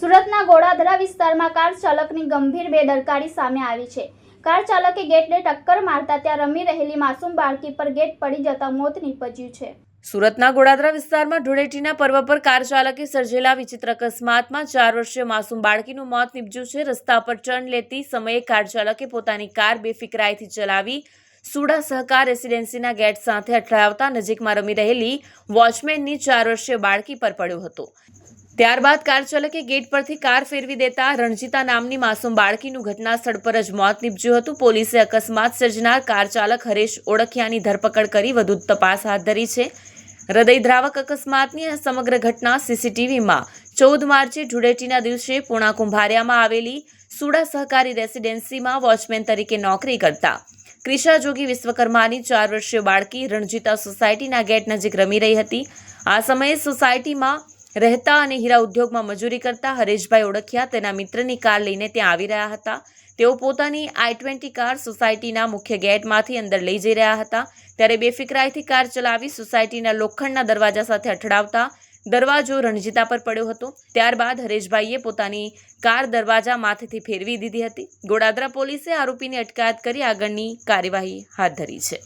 સુરતના ગોળાધરા વિસ્તારમાં કાર ચાલકની ગંભીર બેદરકારી સામે આવી છે. કાર ચાલકે ગેટને ટક્કર મારતા ત્યાં રમી રહેલી માસૂમ બાળકી પર ગેટ પડી જતા મોત નીપજ્યું છે. સુરતના ગોડાદરા વિસ્તારમાં ધૂળેટીના પર્વ પર કાર ચાલકે સર્જેલા વિચિત્ર અકસ્માતમાં ચાર વર્ષીય માસૂમ બાળકીનું મોત નીપજ્યું છે. રસ્તા પર ટર્ન લેતી સમયે કાર ચાલકે પોતાની કાર બેફિકરાઈથી ચલાવી સુડા સહકાર રેસિડેન્સીના ગેટ સાથે અથડાવતા નજીકમાં રમી રહેલી વોચમેનની ચાર વર્ષીય બાળકી પર પડ્યો હતો. ત્યારબાદ કાર ચાલકે ગેટ પરથી કાર ફેરવી દેતા રણજીતા નામની માસૂમ બાળકીનું ઘટના સ્થળ પર જ મોત નીપજ્યું હતું. પોલીસે અકસ્માત સર્જનાર કાર ચાલક હરેશ ઓળખિયાની ધરપકડ કરી વધુ તપાસ હાથ ધરી છે. હૃદયદ્રાવક અકસ્માતની આ સમગ્ર ઘટના સીસીટીવીમાં ચૌદ માર્ચે ધૂળેટીના દિવસે પૂણા કુંભારિયામાં આવેલી સુડા સહકારી રેસિડેન્સીમાં વોચમેન તરીકે નોકરી કરતા ક્રિશા જોગી વિશ્વકર્માની ચાર વર્ષીય બાળકી રણજીતા સોસાયટીના ગેટ નજીક રમી રહી હતી. આ સમયે સોસાયટીમાં રહેતા અને હીરા ઉદ્યોગમાં મજૂરી કરતા હરેશભાઈ ઓળખ્યા તેના મિત્રની કાર લઈને ત્યાં આવી રહ્યા હતા. તેઓ પોતાની આઈ ટ્વેન્ટી કાર સોસાયટીના મુખ્ય ગેટમાંથી અંદર લઈ જઈ રહ્યા હતા. ત્યારે બેફિકરાઈથી કાર ચલાવી સોસાયટીના લોખંડના દરવાજા સાથે અથડાવતા દરવાજો રણજીતા પર પડ્યો હતો. ત્યારબાદ હરેશભાઈએ પોતાની કાર દરવાજા માથેથી ફેરવી દીધી હતી. ગોડાદરા પોલીસે આરોપીની અટકાયત કરી આગળની કાર્યવાહી હાથ ધરી છે.